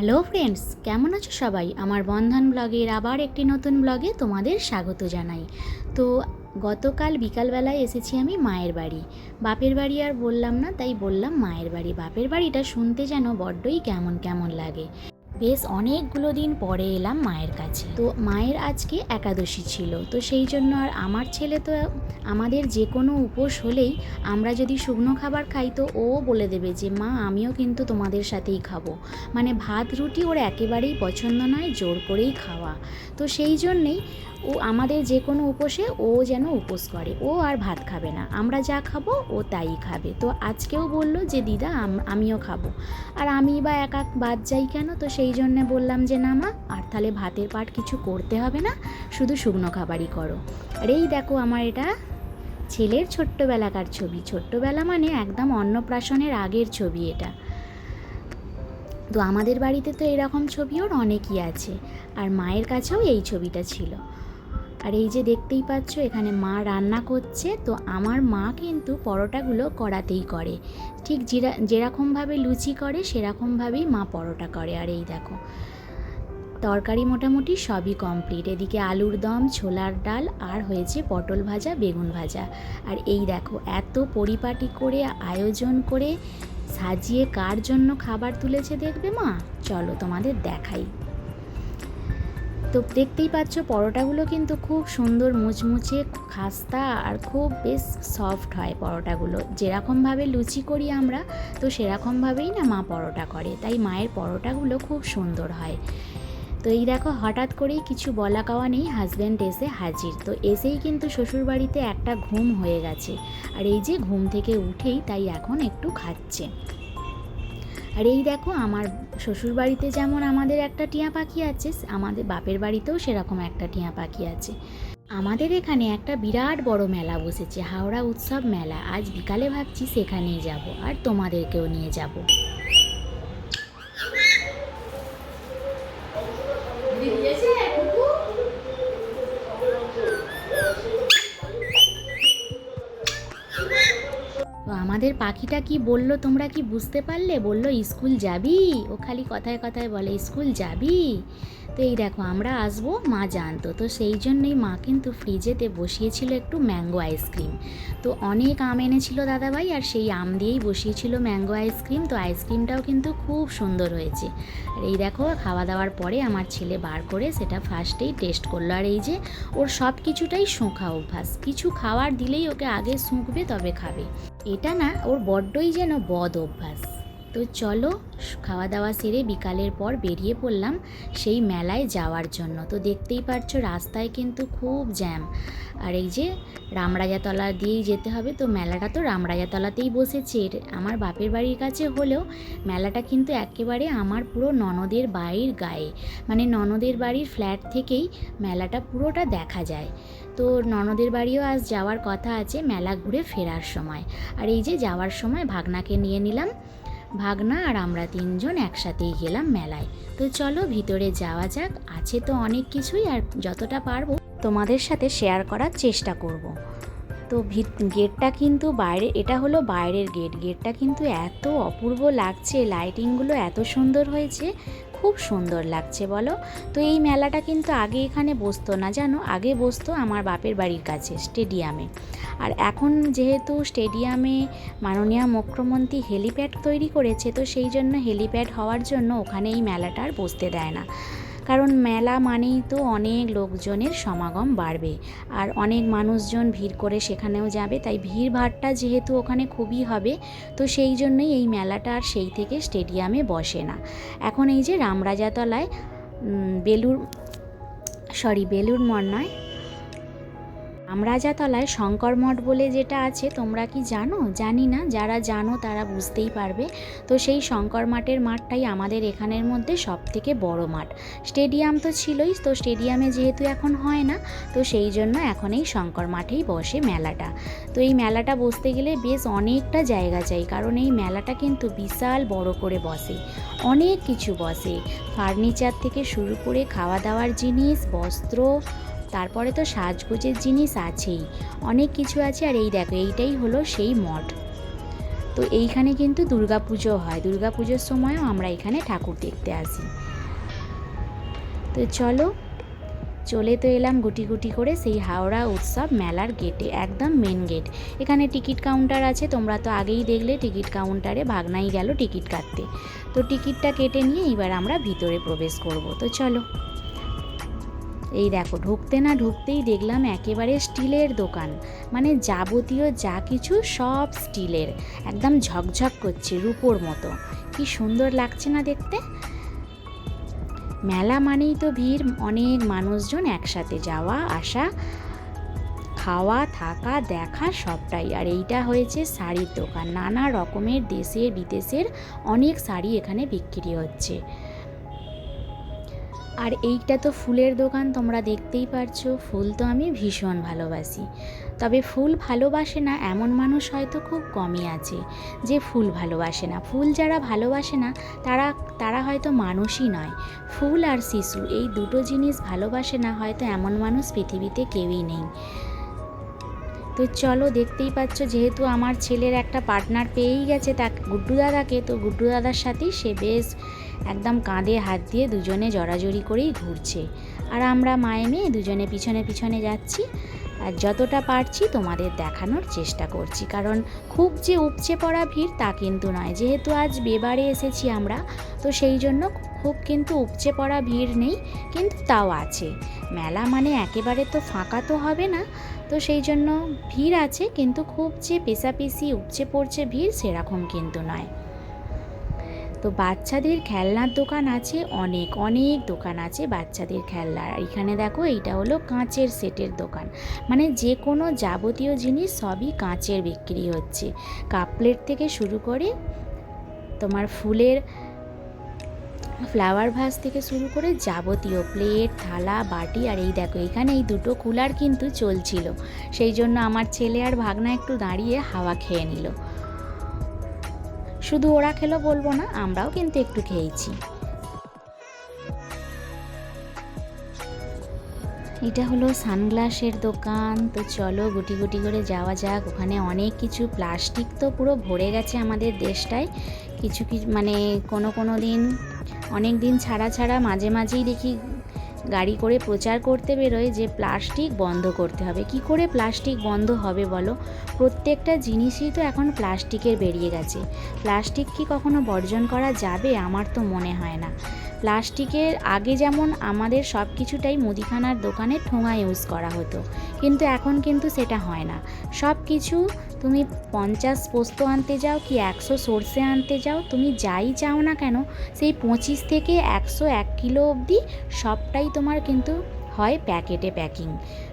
Hello friends, কেমন আছো সবাই? আমার বন্ধন ব্লগের আবার একটি নতুন ব্লগে তোমাদের স্বাগত জানাই। তো গতকাল বিকালবেলায় এসেছি আমি মায়ের বাড়ি। বাপের বাড়ি আর বললাম না, তাই বললাম মায়ের বাড়ি। বাপের বাড়িটা শুনতে যেন বড্ডই কেমন কেমন লাগে। বেশ অনেকগুলো দিন পরে এলাম মায়ের কাছে। তো মায়ের আজকে একাদশী ছিল। তো সেই জন্য আর আমার ছেলে তো আমাদের যে কোনো উপোস হলেই আমরা যদি শুকনো খাবার খাই তো ও বলে দেবে যে, মা, আমিও কিন্তু তোমাদের সাথেই খাব। মানে ভাত, রুটি ওর একেবারেই পছন্দ নয়, জোর করেই খাওয়া। তো সেই জন্যেই ও আমাদের যে কোনো উপোসে ও যেন উপোস করে। ও আর ভাত খাবে না। আমরা যা খাব ও তাই খাবে। তো আজকেও বলল যে, দিদা আমিও খাব। আর আমি বা একা বাদ যাই কেন? তো সেই জন্যে বললাম যে, না মা, আর তাহলে ভাতের পাট কিছু করতে হবে না, শুধু শুকনো খাবারই করো। আর এই দেখো আমার এটা ছেলের ছোট্টবেলাকার ছবি। ছোট্টবেলা মানে একদম অন্নপ্রাশনের আগের ছবি এটা। তো আমাদের বাড়িতে তো এরকম ছবি ওর অনেকই আছে। আর মায়ের কাছেও এই ছবিটা ছিল। আর এই যে দেখতেই পাচ্ছ, এখানে মা রান্না করছে। তো আমার মা কিন্তু পরোটাগুলো করাতেই করে। ঠিক যেরা যেরকমভাবে লুচি করে, সেরকমভাবেই মা পরোটা করে। আর এই দেখো, তরকারি মোটামুটি সবই কমপ্লিট এদিকে আলুর দম, ছোলার ডাল, আর হয়েছে পটল ভাজা, বেগুন ভাজা। আর এই দেখো, এত পরিপাটি করে, আয়োজন করে, সাজিয়ে কার জন্য খাবার তুলেছে দেখবে মা? চলো তোমাদের দেখাই। তো দেখতেই পাচ্ছ, পরোটাগুলো কিন্তু খুব সুন্দর মুচমুচে খাস্তা আর খুব বেশ সফট হয় পরোটাগুলো। যেরকমভাবে লুচি করি আমরা, তো সেরকমভাবেই না মা পরোটা করে। তাই মায়ের পরোটাগুলো খুব সুন্দর হয়। তো এই দেখো, হঠাৎ করেই কিছু বলা কাওয়া নেই হাজব্যান্ড এসে হাজির। তো এসেই কিন্তু শ্বশুরবাড়িতে একটা ঘুম হয়ে গেছে। আর এই যে ঘুম থেকে উঠেই তাই এখন একটু খাচ্ছে। আর এই দেখো, আমার শ্বশুর বাড়িতে যেমন আমাদের একটা টিয়া পাখি আছে, আমাদের বাপের বাড়িতেও সেরকম একটা টিয়া পাখি আছে। আমাদের এখানে একটা বিরাট বড় মেলা বসেছে, হাওড়া উৎসব মেলা। আজ বিকালে ভাবছি সেখানেই যাব, আর তোমাদেরকেও নিয়ে যাব। আমাদের পাখিটা কি বলল, তোমরা কি বুঝতে পারলে? বলল, স্কুল যাবি? ও খালি কথায় কথায় বলে, স্কুল যাবি? তো এই দেখো, আমরা আসব মা জানতো। তো সেই জন্যই মা কিন্তু ফ্রিজেতে বসিয়েছিল একটু ম্যাঙ্গো আইসক্রিম। তো অনেক আম এনেছিল দাদাভাই, আর সেই আম দিয়েই বসিয়েছিল ম্যাঙ্গো আইসক্রিম। তো আইসক্রিমটাও কিন্তু খুব সুন্দর হয়েছে। আর এই দেখো, খাওয়া দাওয়ার পরে আমার ছেলে বার করে সেটা ফার্স্টেই টেস্ট করল। আর এই যে, ওর সব কিছুটাই শোঁখা অভ্যাস। কিছু খাবার দিলেই ওকে আগে শুঁকবে তবে খাবে। এটা না ওর বড্ডই যেন বদ অভ্যাস। তো চলো খাওয়া দাওয়া সেরে বিকালের পর বেরিয়ে পড়লাম সেই মেলায় যাওয়ার জন্য। তো দেখতেই পারছ রাস্তায় কিন্তু খুব জ্যাম। আর এই যে রামরাজাতলা দিয়েই যেতে হবে, তো মেলাটা তো রামরাজাতলাতেই বসেছে। আমার বাপের বাড়ির কাছে হলেও মেলাটা কিন্তু একেবারে আমার পুরো ননদের বাড়ির গায়ে। মানে ননদের বাড়ির ফ্ল্যাট থেকেই মেলাটা পুরোটা দেখা যায়। তো ননদের বাড়িও আজ যাওয়ার কথা আছে মেলা ঘুরে ফেরার সময়। আর এই যে যাওয়ার সময় ভাগনাকে নিয়ে নিলাম। ভাগনা আর আমরা তিনজন একসাথেই গেলাম মেলায়। তো চলো ভিতরে যাওয়া যাক। আছে তো অনেক কিছুই আর যতটা পারব তোমাদের সাথে শেয়ার করার চেষ্টা করব। তো গেটটা কিন্তু বাইরে, এটা হলো বাইরের গেট। গেটটা কিন্তু এত অপূর্ব লাগছে লাইটিংগুলো এত সুন্দর হয়েছে। খুব সুন্দর লাগছে, বলো? তো এই মেলাটা কিন্তু আগে এখানে বসতো না, জানো? আগে বসতো আমার বাপের বাড়ির কাছে, স্টেডিয়ামে। আর এখন যেহেতু স্টেডিয়ামে মাননীয় মুখ্যমন্ত্রী হেলিপ্যাড তৈরি করেছে, তো সেই জন্য হেলিপ্যাড হওয়ার জন্য ওখানে এই মেলাটা আর বসতে দেয় না। কারণ মেলা মানেই তো অনেক লোকজনের সমাগম বাড়বে। আর অনেক মানুষজন ভিড় করে সেখানেও যাবে, তাই ভিড় ভাড়টা যেহেতু ওখানে খুবই হবে, তো সেই জন্যই এই মেলাটা আর সেই থেকে স্টেডিয়ামে বসে না। এখন এই যে রামরাজাতলায় বেলুর সরি বেলুর মর নয় আমরাজাতলায় শঙ্কর মঠ বলে যেটা আছে, তোমরা কি জানো? জানি না, যারা জানো তারা বুঝতেই পারবে। তো সেই শঙ্কর মাঠের মাঠটাই আমাদের এখানের মধ্যে সব থেকে বড় মাঠ। স্টেডিয়াম তো ছিলই, তো স্টেডিয়ামে যেহেতু এখন হয় না, তো সেই জন্য এখন এই শঙ্কর মাঠেই বসে মেলাটা। তো এই মেলাটা বসতে গেলে বেশ অনেকটা জায়গা চাই, কারণ এই মেলাটা কিন্তু বিশাল বড় করে বসে, অনেক কিছু বসে। ফার্নিচার থেকে শুরু করে খাওয়া দাওয়ার জিনিস, বস্ত্র তারপরে তো সাজগোজের জিনিস আছেই, অনেক কিছু আছে আর এই দেখো, এইটাই হলো সেই মঠ। তো এইখানে কিন্তু দুর্গাপুজো হয়, দুর্গাপুজোর সময়ও আমরা এখানে ঠাকুর দেখতে আসি। তো চলো, চলে তো এলাম গুটি গুটি করে সেই হাওড়া উৎসব মেলার গেটে, একদম মেন গেট এখানে টিকিট কাউন্টার আছে, তোমরা তো আগেই দেখলে টিকিট কাউন্টারে ভাগনাই গেল টিকিট কাটতে। তো টিকিটটা কেটে নিয়ে এবার আমরা ভিতরে প্রবেশ করব। তো চলো। এই দেখো, ঢুকতে না ঢুকতেই দেখলাম একেবারে স্টিলের দোকান। মানে যাবতীয় যা কিছু সব স্টিলের, একদম ঝকঝক করছে রূপোর মতো। কি সুন্দর লাগছে না দেখতে? মেলা মানেই তো ভিড়, অনেক মানুষজন একসাথে যাওয়া, আসা, খাওয়া, থাকা, দেখা সবটাই। আর এইটা হয়েছে শাড়ির দোকান। নানা রকমের দেশের, বিদেশের অনেক শাড়ি এখানে বিক্রি হচ্ছে। আর এইটা তো ফুলের দোকান, তোমরা দেখতেই পারছ, ফুল তো আমি ভীষণ ভালোবাসি। তবে ফুল ভালোবাসে না এমন মানুষ হয়তো খুব কমই আছে, যে ফুল ভালোবাসে না। ফুল যারা ভালোবাসে না, তারা তারা হয়তো মানুষই নয়। ফুল আর শিশু, এই দুটো জিনিস ভালোবাসে না হয়তো এমন মানুষ পৃথিবীতে কেউই নেই। তো চলো দেখতেই পাচ্ছ, যেহেতু আমার ছেলের একটা পার্টনার পেয়েই গেছে তা গুড্ডু দাদাকে, তো গুড্ডু দাদার সাথেই সে বেশ একদম কাঁধে হাত দিয়ে দুজনে জড়াজড়ি করেই ঘুরছে। আর আমরা মায়ে মেয়ে দুজনে পিছনে পিছনে যাচ্ছি, আর যতটা পারছি তোমাদের দেখানোর চেষ্টা করছি। কারণ খুব যে উপচে পড়া ভিড় তা কিন্তু নয়, যেহেতু আজ বেবারে এসেছি আমরা, তো সেই জন্য খুব কিন্তু উপচে পড়া ভিড় নেই, কিন্তু তাও আছে। মেলা মানে একেবারে তো ফাঁকা তো হবে না। তো সেই জন্য ভিড় আছে, কিন্তু খুব যে পেশাপিসি উপচে পড়ছে ভিড় সেরকম কিন্তু নয়। তো বাচ্চাদের খেলনার দোকান আছে, অনেক অনেক দোকান আছে বাচ্চাদের খেলনার। এখানে দেখো, এইটা হলো কাঁচের সেটের দোকান। মানে যে কোনো যাবতীয় জিনিস সবই কাঁচের বিক্রি হচ্ছে। কাপ প্লেট থেকে শুরু করে তোমার ফুলের ফ্লাওয়ার ভাস থেকে শুরু করে যাবতীয় প্লেট থালা, বাটি আর এই দেখো, এখানে এই দুটো কুলার কিন্তু চলছিল। সেই জন্য আমার ছেলে আর ভাগনা একটু দাঁড়িয়ে হাওয়া খেয়ে নিল। শুধু ওরা খেলো বলব না, আমরাও কিন্তু একটু খেয়েছি। এটা হলো সানগ্লাসের দোকান। তো চলো গুটি গুটি করে যাওয়া যাক। ওখানে অনেক কিছু, প্লাস্টিক তো পুরো ভরে গেছে আমাদের দেশটায়। কিছু কিছু মানে কোনো কোনো দিন অনেক দিন ছাড়া ছাড়া মাঝে মাঝেই দেখি গাড়ি করে প্রচার করতে বেরোয় যে প্লাস্টিক বন্ধ করতে হবে। কি করে প্লাস্টিক বন্ধ হবে বলো? প্রত্যেকটা জিনিসই তো এখন প্লাস্টিকের বেরিয়ে গেছে। প্লাস্টিক কি কখনো বর্জন করা যাবে? আমার তো মনে হয় না। প্লাস্টিকের আগে যেমন আমাদের সব কিছুটাই মুদিখানার দোকানে ঠোঙা ইউজ করা হতো, কিন্তু এখন কিন্তু সেটা হয় না। সব কিছু তুমি পঞ্চাশ পোস্ত আনতে যাও কি একশো সর্ষে আনতে যাও, তুমি যাই চাও না কেন, সেই পঁচিশ থেকে একশো এক কিলো অবধি সবটাই তোমার কিন্তু হয় প্যাকেটে প্যাকিং।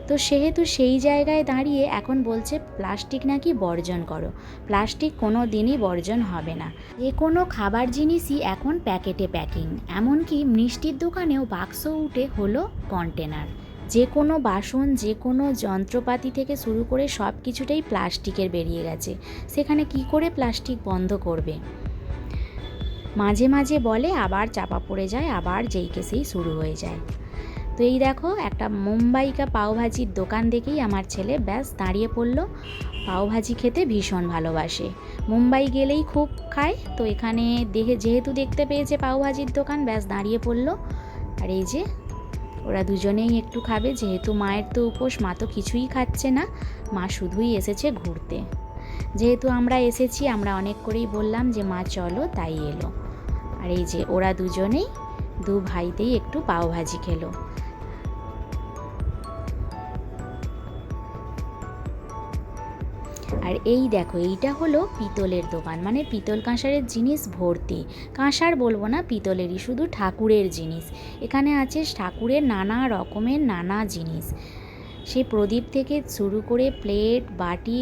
তো সেহেতু সেই জায়গায় দাঁড়িয়ে এখন বলছে, প্লাস্টিক নাকি বর্জন করো। প্লাস্টিক কোনো দিনই বর্জন হবে না। যে কোনো খাবার জিনিসই এখন প্যাকেটে প্যাকিং। এমনকি মিষ্টির দোকানেও বাক্স উঠে হলো কন্টেনার। যে কোনো বাসন, যে কোনো যন্ত্রপাতি থেকে শুরু করে সব কিছুটাই প্লাস্টিকের বেরিয়ে গেছে। সেখানে কি করে প্লাস্টিক বন্ধ করবে? মাঝে মাঝে বলে, আবার চাপা পড়ে যায়, আবার যেই কেসেই শুরু হয়ে যায়। তো এই দেখো, একটা মুম্বাইকা পাওভাজির দোকান দেখেই আমার ছেলে ব্যাস দাঁড়িয়ে পড়ল। পাওভাজি খেতে ভীষণ ভালোবাসে। মুম্বাই গেলেই খুব খায়, তো এখানে দেখে যেহেতু দেখতে পেয়েছে পাওভাজির দোকান, ব্যাস দাঁড়িয়ে পড়ল। আর এই যে, ওরা দুজনেই একটু খাবে, যেহেতু মায়ের তো উপোস, মা তো কিছুই খাচ্ছে না, মা শুধুই এসেছে ঘুরতে। যেহেতু আমরা এসেছি, আমরা অনেক করেই বললাম যে মা চলো, তাই এলো। আর এই যে, ওরা দুজনেই দু ভাইতেই একটু পাওভাজি খেলো। আর এই দেখো, এইটা হলো পিতলের দোকান। মানে পিতল কাঁসারের জিনিস ভর্তি। কাঁসার বলব না, পিতলেরই, শুধু ঠাকুরের জিনিস। এখানে আছে ঠাকুরের নানা রকমের নানা জিনিস। সে প্রদীপ থেকে শুরু করে প্লেট, বাটি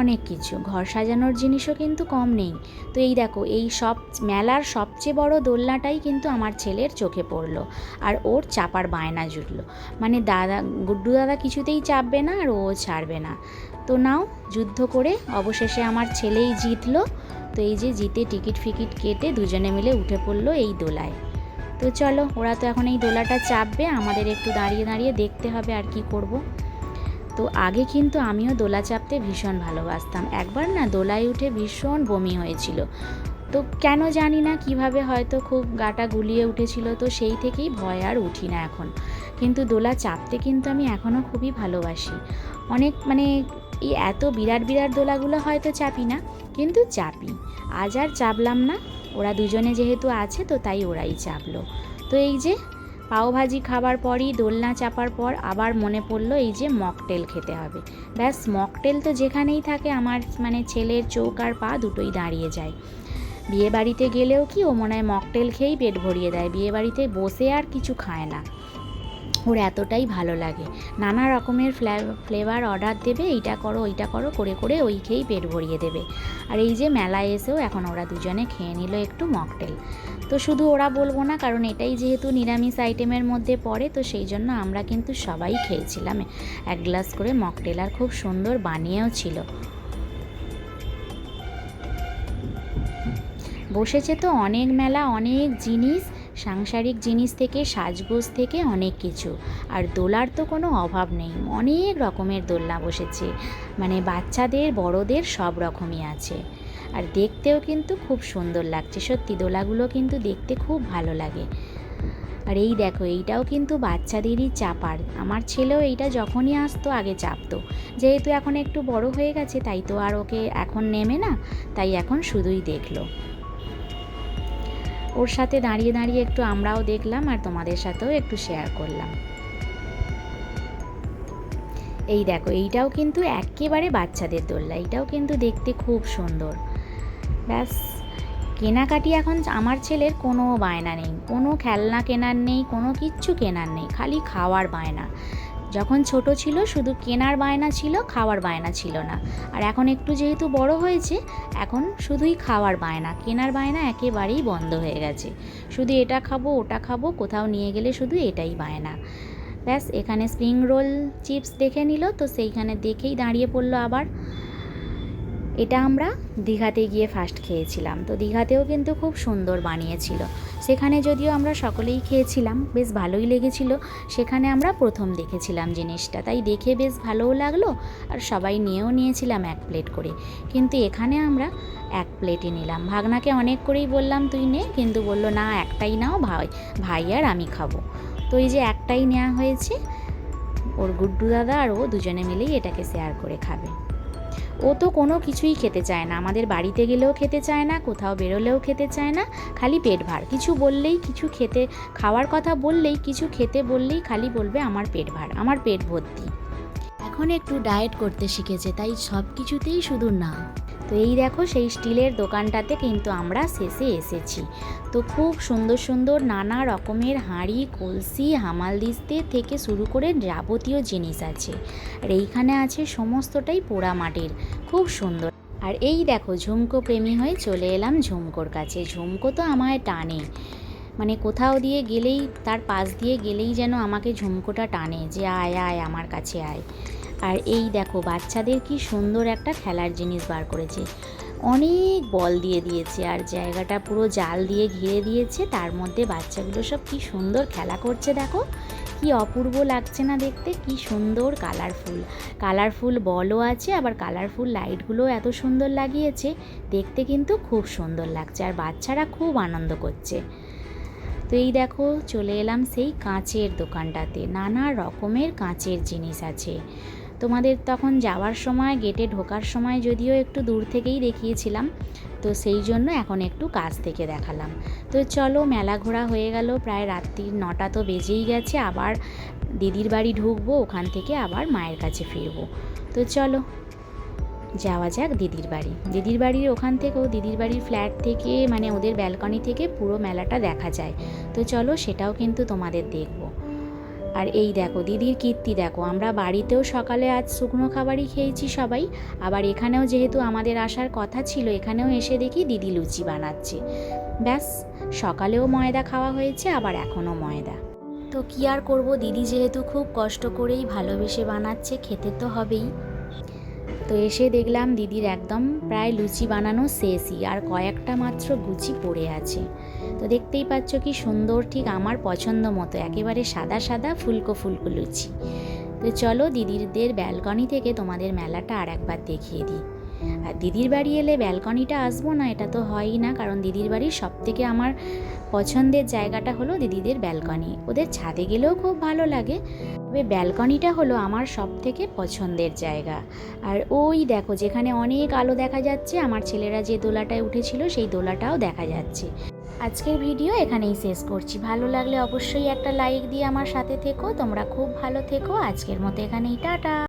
অনেক কিছু। ঘর সাজানোর জিনিসও কিন্তু কম নেই। তো এই দেখো, এই সব মেলার সবচেয়ে বড় দোলনাটাই কিন্তু আমার ছেলের চোখে পড়ল আর ওর চাপার বায়না জুটলো। মানে দাদা, গুড্ডু দাদা কিছুতেই চাপবে না আর ও ছাড়বে না। তো নাও, যুদ্ধ করে অবশেষে আমার ছেলেই জিতলো। তো এই যে জিতে টিকিট ফিকিট কেটে দুজনে মিলে উঠে পড়ল এই দোলায়। তো চলো, ওরা তো এখন এই দোলাটা চাপবে, আমাদের একটু দাঁড়িয়ে দাঁড়িয়ে দেখতে হবে আর কি করব। তো আগে কিন্তু আমিও দোলা চাপতে ভীষণ ভালোবাসতাম। একবার না দোলায় উঠে ভীষণ বমি হয়েছিল। তো কেন জানি না কীভাবে হয়তো খুব গাটা গুলিয়ে উঠেছিল তো সেই থেকেই ভয় আর উঠি না এখন। কিন্তু দোলা চাপতে কিন্তু আমি এখনও খুবই ভালোবাসি। অনেক মানে এই এত বিরাট বিরাট দোলাগুলো হয়তো চাপি না, কিন্তু চাপি। আজ আর চাপলাম না, ওরা দুজনে যেহেতু আছে তো তাই ওরাই চাপলো। তো এই যে পাওভাজি খাবার পরই, দোলনা চাপার পর আবার মনে পড়ল এই যে মকটেল খেতে হবে। ব্যাস, মকটেল তো যেখানেই থাকে আমার মানে ছেলের চোখ আর পা দুটোই দাঁড়িয়ে যায়। বিয়ে বাড়িতে গেলেও কি ও মনে হয় মকটেল খেয়েই পেট ভরিয়ে দেয়, বিয়ে বাড়িতে বসে আর কিছু খায় না। ওর এতটাই ভালো লাগে। নানা রকমের ফ্লেভার অর্ডার দেবে, এইটা করো, ওইটা করো, করে করে ওই খেয়েই পেট ভরিয়ে দেবে। আর এই যে মেলায় এসেও এখন ওরা দুজনে খেয়ে নিল একটু মকটেল। তো শুধু ওরা বলব না, কারণ এটাই যেহেতু নিরামিষ আইটেমের মধ্যে পড়ে, তো সেই জন্য আমরা কিন্তু সবাই খেয়েছিলাম। এক গ্লাস করে মকটেল আর খুব সুন্দর বানিয়েও ছিল। বসেছে তো অনেক মেলা, অনেক জিনিস, সাংসারিক জিনিস থেকে, সাজগোজ থেকে অনেক কিছু। আর দোলার তো কোনো অভাব নেই, অনেক রকমের দোলনা বসেছে। মানে বাচ্চাদের, বড়দের সব রকমই আছে। আর দেখতেও কিন্তু খুব সুন্দর লাগছে। সত্যি, দোলাগুলো কিন্তু দেখতে খুব ভালো লাগে। আর এই দেখো, এইটাও কিন্তু বাচ্চাদেরই চাপার। আমার ছেলেও এইটা যখনই আসতো, আগে চাপতো। যেহেতু এখন একটু বড় হয়ে গেছে, তাই তো আর ওকে এখন নেমে না, তাই এখন শুধুই দেখল। ওর সাথে দাঁড়িয়ে দাঁড়িয়ে একটু আমরাও দেখলাম আর তোমাদের সাথেও একটু শেয়ার করলাম। এই দেখো, এইটাও কিন্তু একেবারে বাচ্চাদের দোলনা। এইটাও কিন্তু দেখতে খুব সুন্দর। ব্যাস। কেনাকাটি এখন আমার ছেলের কোনো বায়না নেই, কোনো খেলনা কেনার নেই, কোনো কিচ্ছু কেনার নেই, খালি খাওয়ার বায়না। যখন ছোট ছিল শুধু কেনার বায়না ছিল, খাওয়ার বায়না ছিল না। আর এখন একটু যেহেতু বড় হয়েছে, এখন শুধুই খাওয়ার বায়না, কেনার বায়না একেবারেই বন্ধ হয়ে গেছে। শুধু এটা খাব, ওটা খাব, কোথাও নিয়ে গেলে শুধু এটাই বায়না। ব্যাস, এখানে স্প্রিং রোল চিপস দেখে নিল, তো সেইখানে দেখেই দাঁড়িয়ে পড়ল আবার। এটা আমরা দীঘাতে গিয়ে ফার্স্ট খেয়েছিলাম। তো দীঘাতেও কিন্তু খুব সুন্দর বানিয়েছিল। সেখানে যদিও আমরা সকলেই খেয়েছিলাম, বেশ ভালোই লেগেছিল। সেখানে আমরা প্রথম দেখেছিলাম জিনিসটা। তাই দেখে বেশ ভালোও লাগল আর সবাই নিয়েও নিয়েছিলাম এক প্লেট করে। কিন্তু এখানে আমরা এক প্লেটই নিলাম। ভাগনাকে অনেক করেই বললাম, তুই নে। কিন্তু বলল, না, একটাই নাও ভাই ভাই আর আমি খাব। তো এই যে একটাই নেওয়া হয়েছে, ওর গুড্ডু দাদা আর ও দুজনে মিলেই এটাকে শেয়ার করে খাবে। ও তো কোনো কিছুই খেতে চায় না। আমাদের বাড়িতে গেলেও খেতে চায় না, কোথাও বেরোলেও খেতে চায় না, খালি পেট ভার। কিছু বললেই, কিছু খেতে, খাওয়ার কথা বললেই, কিছু খেতে বললেই খালি বলবে আমার পেট ভার, আমার পেট ভর্তি। এখন একটু ডায়েট করতে শিখেছে, তাই সব কিছুতেই শুধু না। তো এই দেখো সেই স্টিলের দোকানটাতে কিন্তু আমরা শেষে এসেছি। তো খুব সুন্দর সুন্দর নানা রকমের হাঁড়ি, কলসি হামালদিস্তে থেকে শুরু করে যাবতীয় জিনিস আছে। আর এইখানে আছে সমস্তটাই পোড়া মাটির। খুব সুন্দর। আর এই দেখো ঝুমকো প্রেমী হয়ে চলে এলাম ঝুমকোর কাছে। ঝুমকো তো আমায় টানে। মানে কোথাও দিয়ে গেলেই, তার পাশ দিয়ে গেলেই যেন আমাকে ঝুমকোটা টানে যে আয় আয়, আমার কাছে আয়। আর এই দেখো, বাচ্চাদের কি সুন্দর একটা খেলার জিনিস বার করেছে। অনেক বল দিয়ে দিয়েছে আর জায়গাটা পুরো জাল দিয়ে ঘিরে দিয়েছে। তার মধ্যে বাচ্চাগুলো সব কি সুন্দর খেলা করছে, দেখো। কি অপূর্ব লাগছে না দেখতে, কি সুন্দর কালারফুল কালারফুল বলও আছে, আবার কালারফুল লাইটগুলো এত সুন্দর লাগিয়েছে। দেখতে কিন্তু খুব সুন্দর লাগছে আর বাচ্চারা খুব আনন্দ করছে। তো এই দেখো, চলে এলাম সেই কাঁচের দোকানটাতে। নানা রকমের কাঁচের জিনিস আছে। তোমাদের তখন যাওয়ার সময় গেটে ঢোকার সময় যদিও একটু দূর থেকেই দেখিয়েছিলাম, তো সেই জন্য এখন একটু কাছ থেকে দেখালাম। তো চলো, মেলা ঘোরা হয়ে গেল, প্রায় রাত্রির নটা তো বেজেই গেছে, আবার দিদির বাড়ি ঢুকবো, ওখান থেকে আবার মায়ের কাছে ফিরবো। তো চলো, যাওয়া যাক দিদির বাড়ি। দিদির বাড়ির ওখান থেকেও, দিদির বাড়ির ফ্ল্যাট থেকে মানে ওদের ব্যালকনি থেকে পুরো মেলাটা দেখা যায়। তো চলো, সেটাও কিন্তু তোমাদের দেখব। আর এই দেখো, দিদির কীর্তি দেখো, আমরা বাড়িতেও সকালে আজ শুকনো খাবারই খেয়েছি সবাই, আবার এখানেও যেহেতু আমাদের আসার কথা ছিল, এখানেও এসে দেখি দিদি লুচি বানাচ্ছে। ব্যাস, সকালেও ময়দা খাওয়া হয়েছে, আবার এখনও ময়দা। তো কী আর করব, দিদি যেহেতু খুব কষ্ট করেই ভালোবেসে বানাচ্ছে, খেতে তো হবেই। তো এসে দেখলাম দিদির একদম প্রায় লুচি বানানো শেষই, আর কয়েকটা মাত্র গুচি পড়ে আছে। তো দেখতেই পাচ্ছ কি সুন্দর ঠিক আমার পছন্দ মতো, একেবারে সাদা সাদা ফুলকো ফুলকো লুচি। তো চলো দিদিদের ব্যালকনি থেকে তোমাদের মেলাটা আর একবার দেখিয়ে দিই। আর দিদির বাড়ি এলে ব্যালকনিটা আসব না, এটা তো হয়ই না, কারণ দিদির বাড়ির সব থেকে আমার পছন্দের জায়গাটা হলো দিদিদের ব্যালকনি। ওদের ছাদে গেলেও খুব ভালো লাগে, তবে ব্যালকনিটা হলো আমার সব থেকে পছন্দের জায়গা। আর ওই দেখো, যেখানে অনেক আলো দেখা যাচ্ছে, আমার ছেলেরা যে দোলাটায় উঠেছিল, সেই দোলাটাও দেখা যাচ্ছে। আজকের ভিডিও এখানেই শেষ করছি। ভালো লাগলে অবশ্যই একটা লাইক দিয়ে আমার সাথে থেকো। তোমরা খুব ভালো থেকো। আজকের মতো এখানেই, টাটা!